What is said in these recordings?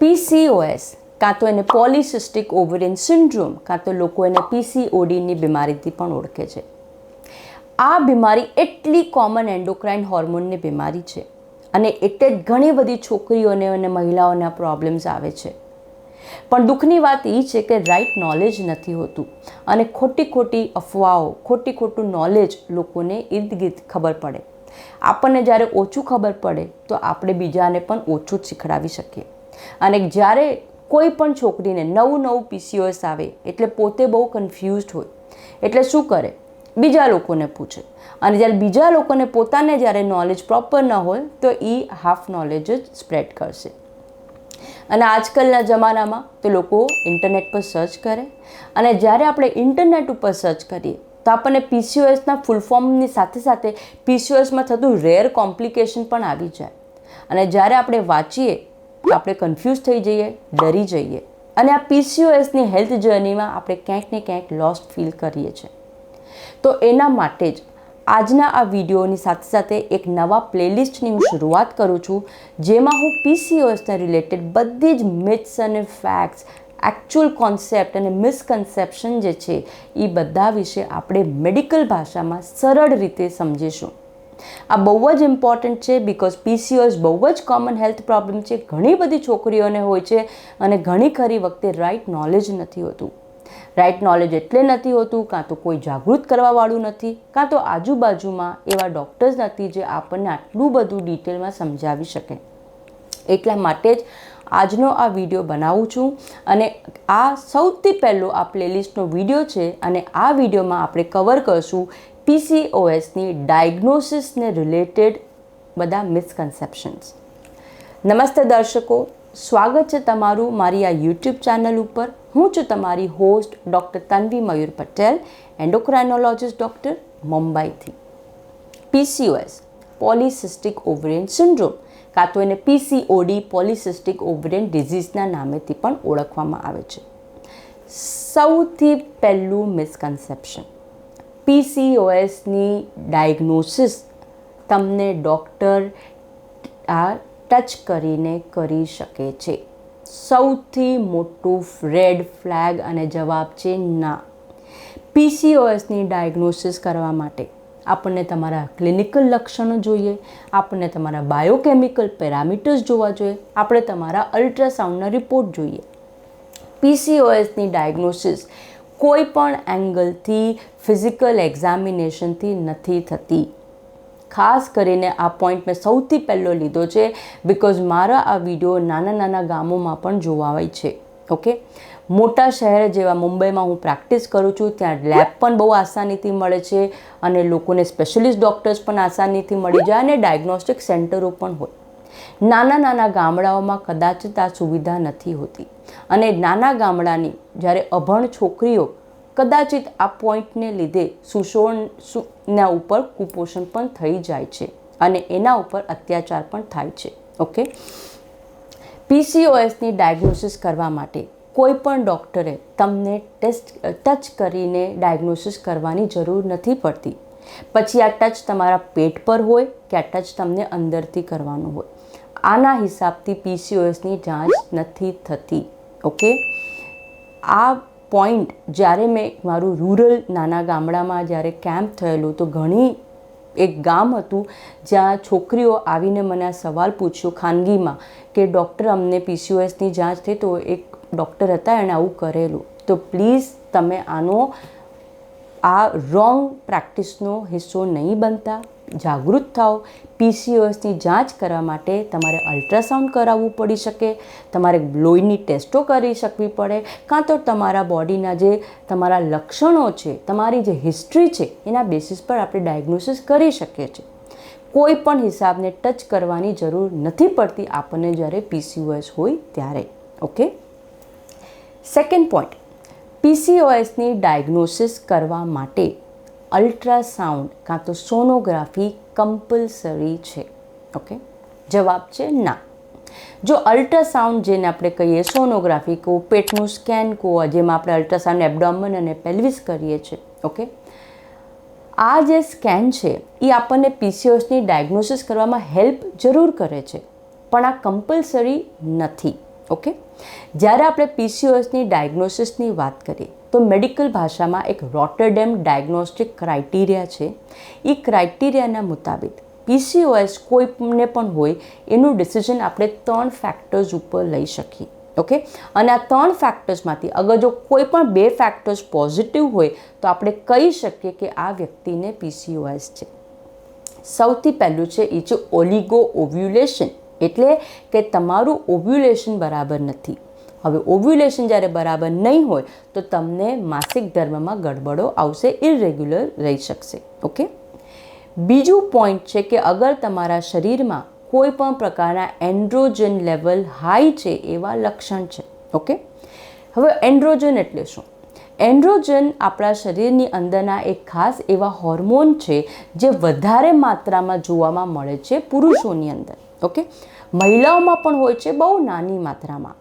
PCOS કાં તો એને પોલિસિસ્ટિક ઓવરિયન સિન્ડ્રોમ કાં તો લોકો એને પીસીઓડીની બીમારીથી પણ ઓળખે છે. આ બીમારી એટલી કોમન એન્ડોક્રાઇન હોર્મોનની બીમારી છે અને એટલે જ ઘણી બધી છોકરીઓને અને મહિલાઓને પ્રોબ્લેમ્સ આવે છે. પણ દુઃખની વાત એ છે કે રાઈટ નોલેજ નથી હોતું અને ખોટી ખોટી અફવાઓ, ખોટી ખોટું નોલેજ લોકોને ઇર્દગીર્દ ખબર પડે. આપણને જ્યારે ઓછું ખબર પડે તો આપણે બીજાને પણ ઓછું જ શીખડાવી શકીએ. અને જ્યારે કોઈ પણ છોકરીને નવું નવું પીસીઓએસ આવે, એટલે પોતે બહુ કન્ફ્યુઝડ હોય. એટલે શું કરે? બીજા લોકોને પૂછે. અને જ્યારે બીજા લોકોને પોતાને જ્યારે નોલેજ પ્રોપર ન હોય, તો એ હાફ નોલેજ જ સ્પ્રેડ કરશે. અને આજકાલના જમાનામાં તો લોકો ઇન્ટરનેટ પર સર્ચ કરે. અને જ્યારે આપણે ઇન્ટરનેટ ઉપર સર્ચ કરીએ, તો આપણને પીસીઓએસના ફૂલ ફોર્મની સાથે સાથે પીસીઓએસમાં થતું રેર કોમ્પ્લિકેશન પણ આવી જાય. અને જ્યારે આપણે વાંચીએ આપણે કન્ફ્યુઝ થઈ જઈએ, ડરી જઈએ. અને આ પીસીઓએસની હેલ્થ જર્નીમાં આપણે ક્યાંક ને ક્યાંક લોસ્ટ ફીલ કરીએ છીએ. તો એના માટે જ આજના આ વિડીયોની સાથે સાથે એક નવા પ્લેલિસ્ટની હું શરૂઆત કરું છું, જેમાં હું પીસીઓએસને રિલેટેડ બધી જ મિથ્સ અને ફેક્ટ્સ એકચ્યુઅલ કોન્સેપ્ટ અને મિસકન્સેપ્શન જે છે એ બધા વિશે આપણે મેડિકલ ભાષામાં સરળ રીતે સમજીશું. આ બહુ જ ઇમ્પોર્ટન્ટ છે બિકોઝ પીસીઓએસ બહુ જ કોમન હેલ્થ પ્રોબ્લેમ છે. ઘણી બધી છોકરીઓને હોય છે અને ઘણી ખરી વખતે રાઈટ નોલેજ નથી હોતું. રાઈટ નોલેજ એટલે નથી હોતું, કાં તો કોઈ જાગૃત કરવાવાળું નથી, કાં તો આજુબાજુમાં એવા ડૉક્ટર્સ નથી જે આપણને આટલું બધું ડિટેલમાં સમજાવી શકે. એટલા માટે જ આજનો આ વીડિયો બનાવું છું અને આ સૌથી પહેલો આ પ્લેલિસ્ટનો વીડિયો છે અને આ વિડીયોમાં આપણે કવર કરશું પીસીઓએસની ડાયગ્નોસિસને રિલેટેડ બધા મિસકન્સેપ્શન્સ. નમસ્તે દર્શકો, સ્વાગત છે તમારું મારી આ યુટ્યુબ ચેનલ ઉપર. હું છું તમારી host doctor Tanvi Mayur Patel, endocrinologist doctor મુંબઈથી. પીસીઓએસ, પોલિસિસ્ટિક ઓવરિયન સિન્ડ્રોમ, કાં તો એને પીસીઓડી, પોલિસિસ્ટિક ઓવરિયન ડિઝીઝના નામેથી પણ ઓળખવામાં આવે છે. સૌથી પહેલું મિસકન્સેપ્શન. પીસીઓએસની ડાયગ્નોસિસ તમને ડૉક્ટર આ ટચ કરીને કરી શકે છે. સૌથી મોટું રેડ ફ્લેગ અને જવાબ છે ના. પીસીઓએસની ડાયગ્નોસિસ કરવા માટે આપણને તમારા ક્લિનિકલ લક્ષણો જોઈએ, આપણને તમારા બાયોકેમિકલ પેરામીટર્સ જોવા જોઈએ, આપણે તમારા અલ્ટ્રાસાઉન્ડના રિપોર્ટ જોઈએ. પીસીઓએસની ડાયગ્નોસિસ કોઈ પણ એંગલથી ફિઝિકલ એક્ઝામિનેશનથી નથી થતી. ખાસ કરીને આ પોઈન્ટ મેં સૌથી પહેલો લીધો છે બિકોઝ મારા આ વીડિયો નાના નાના ગામોમાં પણ જોવાય છે. ઓકે મોટા શહેર જેવા મુંબઈમાં હું પ્રેક્ટિસ કરું છું, ત્યાં લેબ પણ બહુ આસાનીથી મળે છે અને લોકોને સ્પેશિયલિસ્ટ ડૉક્ટર્સ પણ આસાનીથી મળી જાય અને ડાયગ્નોસ્ટિક સેન્ટરો પણ હોય. નાના નાના ગામડાઓમાં કદાચ આ સુવિધા નથી હોતી. અને નાના ગામડાની જ્યારે અભણ છોકરીઓ કદાચિત આ પોઈન્ટને લીધે સુશોણના ઉપર કુપોષણ પણ થઈ જાય છે અને એના ઉપર અત્યાચાર પણ થાય છે, ઓકે? પીસીઓએસની ડાયગ્નોસિસ કરવા માટે કોઈ પણ ડૉક્ટરે તમને ટેસ્ટ, ટચ કરીને ડાયગ્નોસિસ કરવાની જરૂર નથી પડતી. પછી આ ટચ તમારા પેટ પર હોય કે આ ટચ તમને અંદરથી કરવાનું હોય. આના હિસાબથી પીસીઓએસની જાંચ નથી થતી. ઓકે? આ પોઈન્ટ જ્યારે મેં મારું રૂરલ નાના ગામડામાં જ્યારે કેમ્પ થયેલું તો ઘણી એક ગામ હતું જ્યાં છોકરીઓ આવીને મને આ સવાલ પૂછ્યો ખાનગીમાં કે ડૉક્ટર અમને પીસીઓએસની જાંચ થઈ તો એક ડૉક્ટર હતા એણે આવું કરેલું. તો પ્લીઝ તમે આનો આ રોંગ પ્રેક્ટિસનો હિસ્સો નહીં બનતા. જાગૃત થાઓ. પીસીઓએસની જાંચ કરવા માટે તમારે અલ્ટ્રાસાઉન્ડ કરાવવું પડી શકે. તમારે લોહીની ટેસ્ટો કરી શકવી પડે. કાં તો તમારા બોડીના જે તમારા લક્ષણો છે, તમારી જે હિસ્ટ્રી છે, એના બેસિસ પર આપણે ડાયગ્નોસિસ કરી શકીએ છીએ. કોઈ પણ હિસાબને ટચ કરવાની જરૂર નથી પડતી આપણને જ્યારે પીસીઓએસ હોય ત્યારે. ઓકે? Second point. પીસીઓએસની ડાયગ્નોસિસ કરવા માટે અલ્ટ્રાસાઉન્ડ કાં તો સોનોગ્રાફી કમ્પલસરી છે. ઓકે જવાબ છે ના. જો અલ્ટ્રાસાઉન્ડ જેને આપણે કહીએ સોનોગ્રાફી કહો પેટનું સ્કેન કહો જેમાં આપણે અલ્ટ્રાસાઉન્ડ એબડોમન અને પેલ્વિસ કરીએ છીએ ઓકે આ જે સ્કેન છે એ આપણને પીસીઓસની ડાયગ્નોસિસ કરવામાં હેલ્પ જરૂર કરે છે. પણ આ કમ્પલસરી નથી ઓકે જ્યારે આપણે પીસીઓએસની ડાયગ્નોસિસની વાત કરીએ તો મેડિકલ ભાષામાં એક રોટરડેમ ડાયગ્નોસ્ટિક ક્રાઇટેરિયા છે. એ ક્રાઇટેરિયાના મુતાબિક પીસીઓએસ કોઈને પણ હોય, એનું ડિસિઝન આપણે ત્રણ ફેક્ટર્સ ઉપર લઈ શકીએ. ઓકે? અને આ ત્રણ ફેક્ટર્સમાંથી અગર જો કોઈ પણ બે ફેક્ટર્સ પોઝિટિવ હોય, તો આપણે કહી શકીએ કે આ વ્યક્તિને પીસીઓએસ છે. સૌથી પહેલું છે એ છે ઓલિગો ઓવ્યુલેશન. એટલે કે તમારું ઓવ્યુલેશન બરાબર નથી. હવે ઓવ્યુલેશન જ્યારે બરાબર નહીં હોય, તો તમને માસિક ધર્મમાં ગડબડો આવશે ઇરેગ્યુલર રહી શકશે. ઓકે બીજું પોઈન્ટ છે કે અગર તમારા શરીરમાં કોઈ પણ પ્રકારના એન્ડ્રોજન લેવલ હાઈ છે, એવા લક્ષણ છે. ઓકે હવે એન્ડ્રોજન એટલે શું? એન્ડ્રોજન આપણા શરીરની અંદરના એક ખાસ એવા હોર્મોન છે, જે વધારે માત્રામાં જોવામાં મળે છે પુરુષોની અંદર. ઓકે મહિલાઓમાં પણ હોય છે, બહુ નાની માત્રામાં.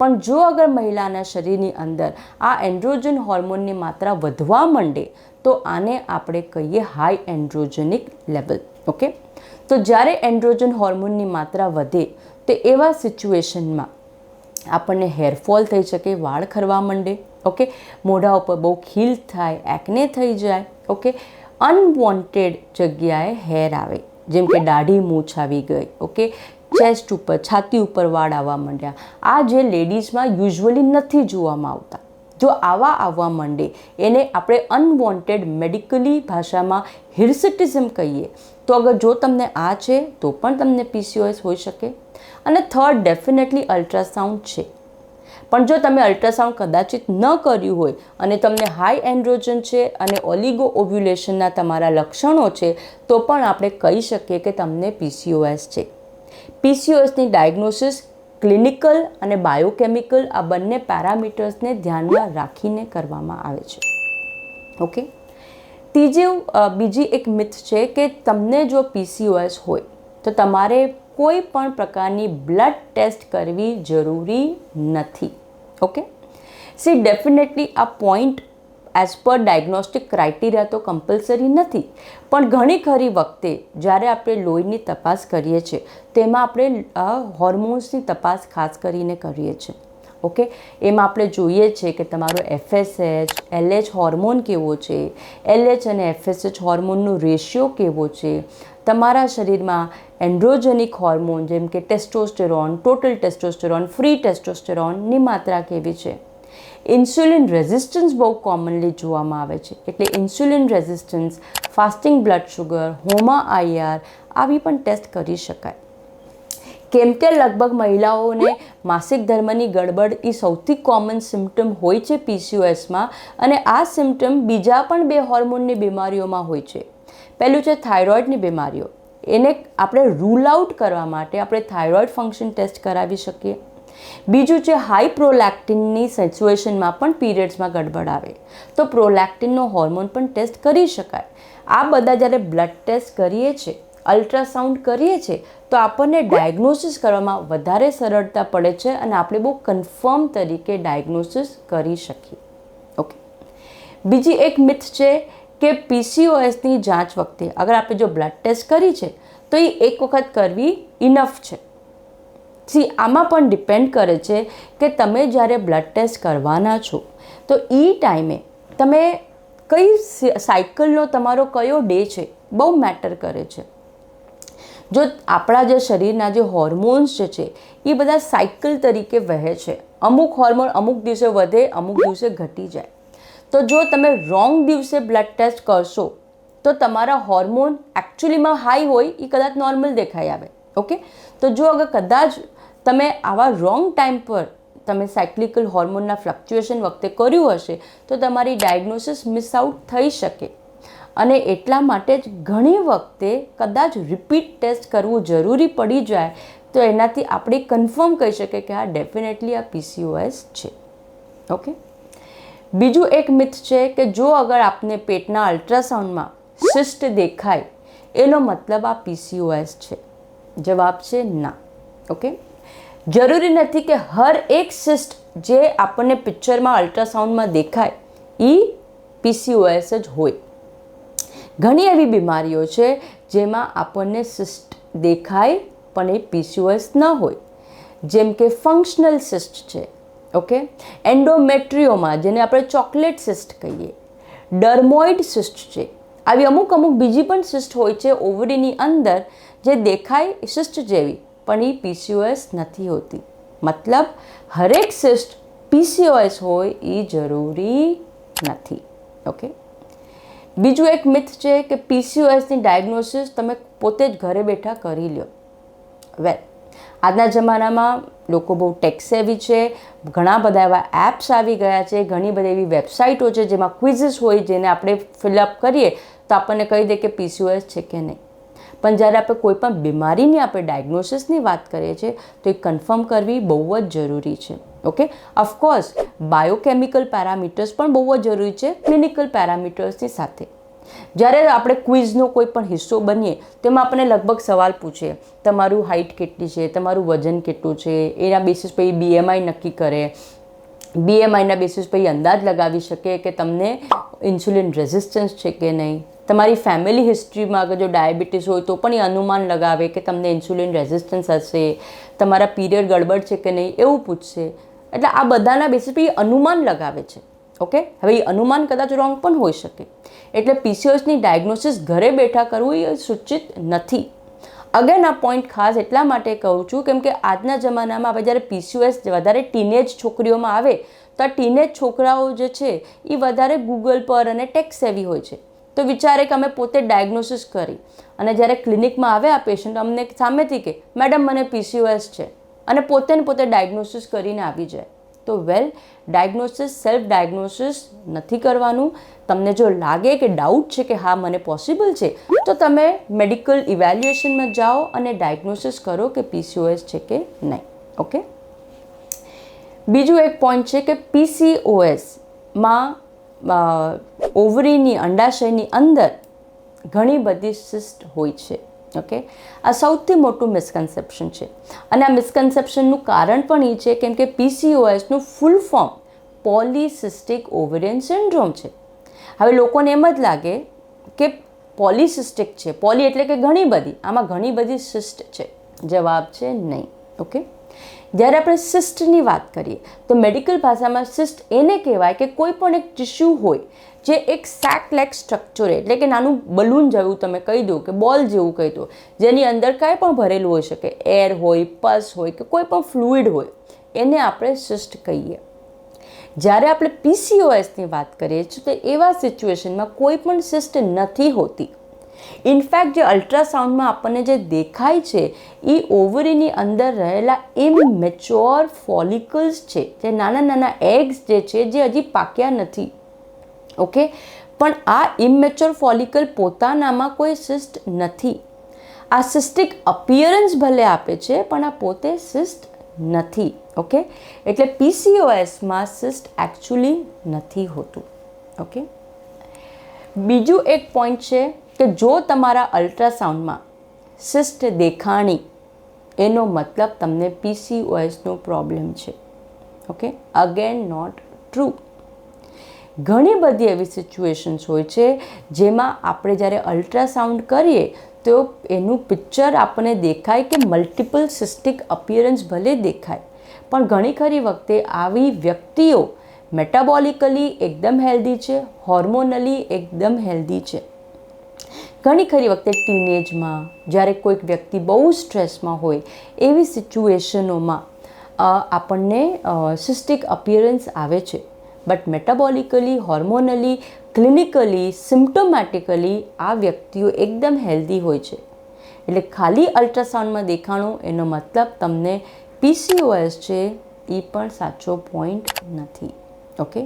પણ જો અગર મહિલાના શરીરની અંદર આ એન્ડ્રોજન હોર્મોનની માત્રા વધવા માંડે, તો આને આપણે કહીએ હાઈ એન્ડ્રોજનિક લેવલ ઓકે તો જ્યારે એન્ડ્રોજન હોર્મોનની માત્રા વધે, તો એવા સિચ્યુએશનમાં આપણને હેરફોલ થઈ શકે, વાળ ખરવા માંડે ઓકે મોઢા ઉપર બહુ ખીલ થાય એકને થઈ જાય ઓકે અનવોન્ટેડ જગ્યાએ હેર આવે, જેમ કે દાઢી, મૂછ આવી ગઈ ઓકે ચેસ્ટ ઉપર, છાતી ઉપર વાળ આવવા માંડ્યા. આ જે લેડીઝમાં યુઝ્યુઅલી નથી જોવામાં આવતા. જો આવા આવવા માંડે, એને આપણે અનવોન્ટેડ મેડિકલી ભાષામાં હિર્સિટિઝમ કહીએ. તો અગર જો તમને આ છે, તો પણ તમને પીસીઓએસ હોઈ શકે. અને થર્ડ ડેફિનેટલી અલ્ટ્રાસાઉન્ડ છે. પણ જો તમે અલ્ટ્રાસાઉન્ડ કદાચિત ન કર્યું હોય અને તમને હાઈ એન્ડ્રોજન છે અને ઓલિગો ઓવ્યુલેશનના તમારા લક્ષણો છે, તો પણ આપણે કહી શકીએ કે તમને પીસીઓએસ છે. પીસીઓએસની ડાયગ્નોસિસ, ક્લિનિકલ અને બાયોકેમિકલ આ બંને પેરામીટર્સને ધ્યાનમાં રાખીને કરવામાં આવે છે. ઓકે? ત્રીજું બીજી એક મિથ છે કે તમને જો પીસીઓએસ હોય, તો તમારે કોઈ પણ પ્રકારની બ્લડ ટેસ્ટ કરવી જરૂરી નથી. ઓકે? સી, ડેફિનેટલી આ પોઈન્ટ એઝ પર ડાયગ્નોસ્ટિક ક્રાઇટેરિયા તો કમ્પલસરી નથી. પણ ઘણી ખરી વખતે જ્યારે આપણે લોહીની તપાસ કરીએ છીએ, તેમાં આપણે હોર્મોન્સની તપાસ ખાસ કરીને કરીએ છીએ. ઓકે એમાં આપણે જોઈએ છીએ કે તમારો એફએસએચ એલએચ હોર્મોન કેવો છે? એલએચ અને એફએસએચ હોર્મોનનો રેશિયો કેવો છે? તમારા શરીરમાં એન્ડ્રોજેનિક હોર્મોન જેમ કે ટેસ્ટોસ્ટેરોન ટોટલ ટેસ્ટોસ્ટેરોન ફ્રી ટેસ્ટોસ્ટેરોનની માત્રા કેવી છે? ઇન્સ્યુલિન રેઝિસ્ટન્સ બહુ કોમનલી જોવામાં આવે છે. એટલે insulin resistance, fasting blood sugar HOMA IR આવી પણ ટેસ્ટ કરી શકાય. કેમ કે લગભગ મહિલાઓને માસિક ધર્મની ગડબડ એ સૌથી કોમન સિમ્ટમ હોય છે પીસીઓએસમાં અને આ સિમ્ટમ બીજા પણ બે હોર્મોનની બીમારીઓમાં હોય છે. પહેલું છે થાઇરોઇડની બીમારીઓ. એને આપણે રૂલ આઉટ કરવા માટે આપણે થાઇરોઇડ ફંક્શન ટેસ્ટ કરાવી શકીએ. બીજું છે હાઈ પ્રોલેક્ટિનની સિચ્યુએશનમાં પણ પીરિયડ્સમાં ગડબડ આવે. તો પ્રોલેક્ટિનનો હોર્મોન પણ ટેસ્ટ કરી શકાય. આ બધા જ્યારે બ્લડ ટેસ્ટ કરીએ છીએ અલ્ટ્રાસાઉન્ડ કરીએ છીએ તો આપણને ડાયગ્નોસિસ કરવામાં વધારે સરળતા પડે છે અને આપણે બહુ કન્ફર્મ તરીકે ડાયગ્નોસિસ કરી શકીએ. ઓકે બીજી એક મિથ છે કે પીસીઓએસની જાંચ વખતે અગર આપણે જો બ્લડ ટેસ્ટ કરી છે, તો એ એક વખત કરવી ઇનફ છે. સી આમાં પણ ડિપેન્ડ કરે છે કે તમે જ્યારે બ્લડ ટેસ્ટ કરવાના છો, તો એ ટાઈમે તમે કઈ સાયકલનો તમારો કયો ડે છે, બહુ મેટર કરે છે. જો આપણા જે શરીરના જે હોર્મોન્સ જે છે એ બધા સાયકલ તરીકે વહે છે. અમુક હોર્મોન અમુક દિવસે વધે, અમુક દિવસે ઘટી જાય. તો જો તમે રોંગ દિવસે બ્લડ ટેસ્ટ કરશો, તો તમારા હોર્મોન એકચ્યુઅલીમાં હાઈ હોય એ કદાચ નોર્મલ દેખાઈ આવે. ઓકે તો જો અગર કદાચ તમે આવા રોંગ ટાઈમ પર તમે સાયક્લિકલ હોર્મોનના ફ્લક્ચ્યુએશન વખતે કર્યું હશે, તો તમારી ડાયગ્નોસિસ મિસ આઉટ થઈ શકે. અને એટલા માટે જ ઘણી વખતે કદાચ રિપીટ ટેસ્ટ કરવું જરૂરી પડી જાય, તો એનાથી આપણે કન્ફર્મ કહી શકીએ કે આ ડેફિનેટલી આ પીસીઓએસ છે. ઓકે બીજું એક મિથ છે કે જો અગર આપને પેટના અલ્ટ્રાસાઉન્ડમાં શિસ્ટ દેખાય, એનો મતલબ આ પીસીઓએસ છે. જવાબ છે ના. ઓકે જરૂરી નથી કે હર એક સિસ્ટ જે આપણને પિક્ચરમાં અલ્ટ્રાસાઉન્ડમાં દેખાય એ પીસીઓએસ જ હોય. ઘણી એવી બીમારીઓ છે જેમાં આપણને સિસ્ટ દેખાય પણ એ પીસીઓએસ ન હોય. જેમ કે ફંક્શનલ સિસ્ટ છે, ઓકે? એન્ડોમેટ્રીઓમાં જેને આપણે ચોકલેટ સિસ્ટ કહીએ. ડર્મોઇડ સિસ્ટ છે. આવી અમુક અમુક બીજી પણ સિસ્ટ હોય છે, ઓવરીની અંદર, જે દેખાય સિસ્ટ જેવી. પણ એ પીસીઓએસ નથી હોતી. મતલબ, હરેક સિસ્ટ પીસીઓએસ હોય એ જરૂરી નથી. ઓકે? બીજું એક મિથ છે કે પીસીઓએસની ડાયગ્નોસિસ તમે પોતે જ ઘરે બેઠા કરી લ્યો. વેલ આજના જમાનામાં લોકો બહુ ટેક્સેવી છે, ઘણા બધા એવા એપ્સ આવી ગયા છે, ઘણી બધી એવી વેબસાઇટો છે જેમાં ક્વિઝિસ હોય જેને આપણે ફિલઅપ કરીએ તો આપણને કહી દે કે પીસીઓએસ છે કે નહીં. પણ જ્યારે આપણે કોઈ પણ બીમારીની આપણે ડાયગ્નોસિસની વાત કરીએ છીએ, તો એ કન્ફર્મ કરવી બહુ જ જરૂરી છે. ઓકે ઓફકોર્સ બાયોકેમિકલ પેરામીટર્સ પણ બહુ જ જરૂરી છે ક્લિનિકલ પેરામીટર્સની સાથે. જ્યારે આપણે ક્વિઝનો કોઈ પણ હિસ્સો બનીએ, તેમાં આપણને લગભગ સવાલ પૂછે, તમારું હાઇટ કેટલી છે? તમારું વજન કેટલું છે? એના બેસિસ પર બીએમઆઈ નક્કી કરે. બીએમઆઈના બેસિસ પર અંદાજ લગાવી શકે કે તમને ઇન્સ્યુલિન રેઝિસ્ટન્સ છે કે નહીં? તમારી ફેમિલી હિસ્ટ્રીમાં અગર જો ડાયાબિટીસ હોય તો પણ એ અનુમાન લગાવે કે તમને ઇન્સ્યુલિન રેઝિસ્ટન્સ હશે, તમારા પીરિયડ ગડબડ છે કે નહીં એવું પૂછશે. એટલે આ બધાના બેસિસ પર એ અનુમાન લગાવે છે. ઓકે હવે એ અનુમાન કદાચ રોંગ પણ હોઈ શકે. એટલે પીસીઓએસની ડાયગ્નોસિસ ઘરે બેઠા કરવું એ સૂચિત નથી. અગેન આ પોઈન્ટ ખાસ એટલા માટે કહું છું કેમ કે આજના જમાનામાં હવે જ્યારે પીસીઓએસ વધારે ટીનેજ છોકરીઓમાં આવે, તો આ ટીનેજ છોકરાઓ જે છે, એ વધારે ગૂગલ પર અને ટેક્સ સેવી હોય છે. તો વિચારે કે અમે પોતે ડાયગ્નોસિસ કરી. અને જ્યારે ક્લિનિકમાં આવે આ પેશન્ટ અમને સામેથી કે, મેડમ, મને પીસીઓએસ છે. અને પોતે ને પોતે ડાયગ્નોસિસ કરીને આવી જાય. તો વેલ ડાયગ્નોસિસ સેલ્ફ ડાયગ્નોસિસ નથી કરવાનું. તમને જો લાગે કે ડાઉટ છે કે હા, મને પોસિબલ છે, તો તમે મેડિકલ ઇવેલ્યુએશનમાં જાઓ અને ડાયગ્નોસિસ કરો કે પીસીઓએસ છે કે નહીં. ઓકે બીજું એક પોઈન્ટ છે કે પીસીઓએસમાં ઓવરીની, અંડાશયની અંદર ઘણી બધી સિસ્ટ હોય છે, ઓકે? આ સૌથી મોટું મિસકન્સેપ્શન છે. અને આ મિસકન્સેપ્શનનું કારણ પણ એ છે કેમ કે પીસીઓએસનું full form polycystic ovarian syndrome છે. હવે લોકોને એમ જ લાગે કે પોલિસિસ્ટિક છે. પોલી એટલે કે ઘણી બધી. આમાં ઘણી બધી સિસ્ટ છે. જવાબ છે નહીં, ઓકે? જ્યારે આપણે સિસ્ટની વાત કરીએ, તો મેડિકલ ભાષામાં સિસ્ટ એને કહેવાય કે કોઈ પણ એક ટિશ્યુ હોય, જે એક સેક લેક સ્ટ્રક્ચર એટલે કે નાનું બલૂન જેવું તમે કહી દો કે બોલ જેવું કહી દો, જેની અંદર કાંઈ પણ ભરેલું હોઈ શકે એર હોય પસ હોય કે કોઈ પણ ફ્લુઇડ હોય, એને આપણે સિસ્ટ કહીએ. જ્યારે આપણે પીસીઓએસની વાત કરીએ છીએ, તો એવા સિચ્યુએશનમાં કોઈ પણ સિસ્ટ નથી હોતી. ઇનફેક્ટ જે અલ્ટ્રાસાઉન્ડમાં આપણને જે દેખાય છે, એ ઓવરીની અંદર રહેલા ઇમેચ્યોર ફોલિકલ્સ છે, જે નાના નાના એગ્સ જે છે, જે હજી પાક્યા નથી. ઓકે? પણ આ ઇમેચ્યોર ફોલિકલ પોતાનામાં કોઈ સિસ્ટ નથી. આ સિસ્ટિક અપિયરન્સ ભલે આપે છે, પણ આ પોતે સિસ્ટ નથી. ઓકે? એટલે પીસીઓએસમાં સિસ્ટ એકચ્યુઅલી નથી હોતું. ઓકે? બીજું એક પોઈન્ટ છે કે જો તમારા અલ્ટ્રાસાઉન્ડમાં સિસ્ટ દેખાણી, એનો મતલબ તમને પીસીઓએસનો પ્રોબ્લેમ છે. ઓકે? અગેન નોટ ટ્રુ ઘણી બધી એવી સિચ્યુએશન્સ હોય છે જેમાં આપણે જ્યારે અલ્ટ્રાસાઉન્ડ કરીએ, તો એનું પિક્ચર આપણને દેખાય કે મલ્ટિપલ સિસ્ટિક અપિયરન્સ ભલે દેખાય, પણ ઘણી ખરી વખતે આવી વ્યક્તિઓ મેટાબોલિકલી એકદમ હેલ્ધી છે, હોર્મોનલી એકદમ હેલ્ધી છે. ઘણી ખરી વખતે ટીનેજમાં જ્યારે કોઈક વ્યક્તિ બહુ સ્ટ્રેસમાં હોય, એવી સિચ્યુએશનોમાં આપણને સિસ્ટિક અપિયરન્સ આવે છે. બટ મેટાબોલિકલી હોર્મોનલી ક્લિનિકલી સિમ્ટોમેટિકલી આ વ્યક્તિઓ એકદમ હેલ્ધી હોય છે. એટલે ખાલી અલ્ટ્રાસાઉન્ડમાં દેખાણું, એનો મતલબ તમને પીસીઓએસ છે એ પણ સાચો પોઈન્ટ નથી. ઓકે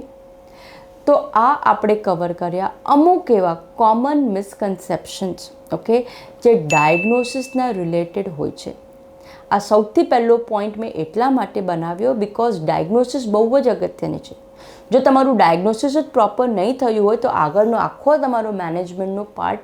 તો આ આપણે કવર કર્યા અમુક એવા કોમન મિસકન્સેપ્શન્સ ઓકે જે ડાયગ્નોસિસના રિલેટેડ હોય છે. આ સૌથી પહેલો પોઈન્ટ મેં એટલા માટે બનાવ્યો બિકોઝ ડાયગ્નોસિસ બહુ જ અગત્યની છે. જો તમારું ડાયગ્નોસિસ જ પ્રોપર નહીં થયું હોય તો આગળનો આખો તમારો મેનેજમેન્ટનો પાર્ટ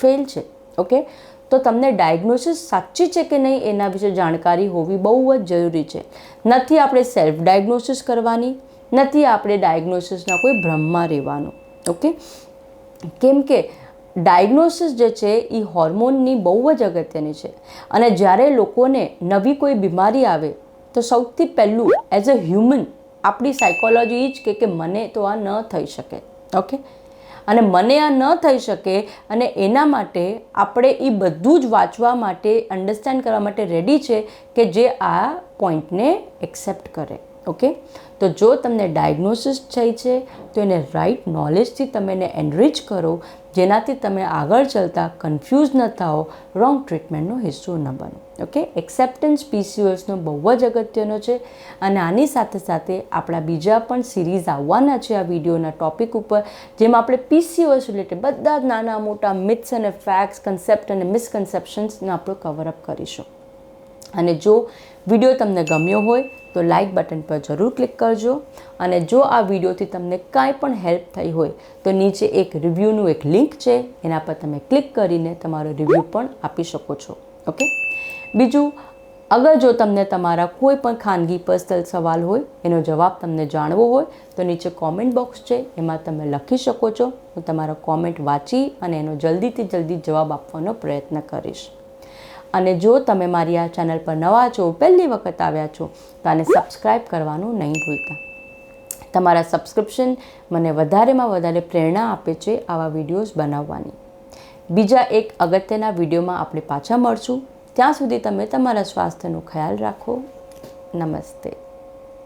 ફેલ છે ઓકે તો તમને ડાયગ્નોસિસ સાચી છે કે નહીં એના વિશે જાણકારી હોવી બહુ જ જરૂરી છે. નથી આપણે સેલ્ફ ડાયગ્નોસિસ કરવાની નથી આપણે ડાયગ્નોસિસના કોઈ ભ્રમમાં રહેવાનું ઓકે કેમ કે ડાયગ્નોસિસ જે છે એ હોર્મોનની બહુ જ અગત્યની છે. અને જ્યારે લોકોને નવી કોઈ બીમારી આવે, તો સૌથી પહેલું એઝ અ હ્યુમન આપણી સાયકોલોજી જ કે કે મને તો આ ન થઈ શકે ઓકે અને મને આ ન થઈ શકે અને એના માટે આપણે એ બધું જ વાંચવા માટે અન્ડરસ્ટેન્ડ કરવા માટે રેડી છે કે જે આ પોઈન્ટને એક્સેપ્ટ કરે. ઓકે? તો જો તમને ડાયગ્નોસિસ થઈ છે, તો એને રાઈટ નોલેજથી તમે એને એનરીચ કરો, જેનાથી તમે આગળ ચાલતા કન્ફ્યુઝ ન થાઓ, રોંગ ટ્રીટમેન્ટનો હિસ્સો ન બનો. ઓકે? એક્સેપ્ટન્સ પીસીઓએસનો બહુ જ અગત્યનો છે. અને આની સાથે સાથે આપણા બીજા પણ સિરીઝ આવવાના છે આ વિડીયોના ટોપિક ઉપર, જેમાં આપણે પીસીઓએસ રિલેટેડ બધા જ નાના મોટા મિથ્સ અને ફેક્ટ્સ કન્સેપ્ટ અને મિસકન્સેપ્શન્સને આપણે કવરઅપ કરીશું. અને જો વીડિયો તમને ગમ્યો હોય તો લાઇક બટન પર જરૂર ક્લિક કરજો અને જો આ વિડીયોથી તમને કાંઈ પણ હેલ્પ થઈ હોય, તો નીચે એક રિવ્યૂનું એક લિંક છે, એના પર તમે ક્લિક કરીને તમારો રિવ્યૂ પણ આપી શકો છો. ઓકે બીજું, અગર જો તમને તમારા કોઈ પણ ખાનગી પર્સનલ સવાલ હોય, એનો જવાબ તમને જાણવો હોય, તો નીચે કોમેન્ટ બોક્સ છે, એમાં તમે લખી શકો છો. હું તમારો કોમેન્ટ વાંચી અને એનો જલ્દીથી જલ્દી જવાબ આપવાનો પ્રયત્ન કરીશ. અને જો તમે મારી આ ચેનલ પર નવા છો, પહેલી વખત આવ્યા છો, તો આને સબસ્ક્રાઈબ કરવાનું નહીં ભૂલતા. તમારા સબસ્ક્રિપ્શન મને વધારેમાં વધારે પ્રેરણા આપે છે આવા વિડીયોઝ બનાવવાની. બીજા એક અગત્યના વિડીયોમાં આપણે પાછા મળશું. ત્યાં સુધી તમે તમારા સ્વાસ્થ્યનો ખ્યાલ રાખો. નમસ્તે.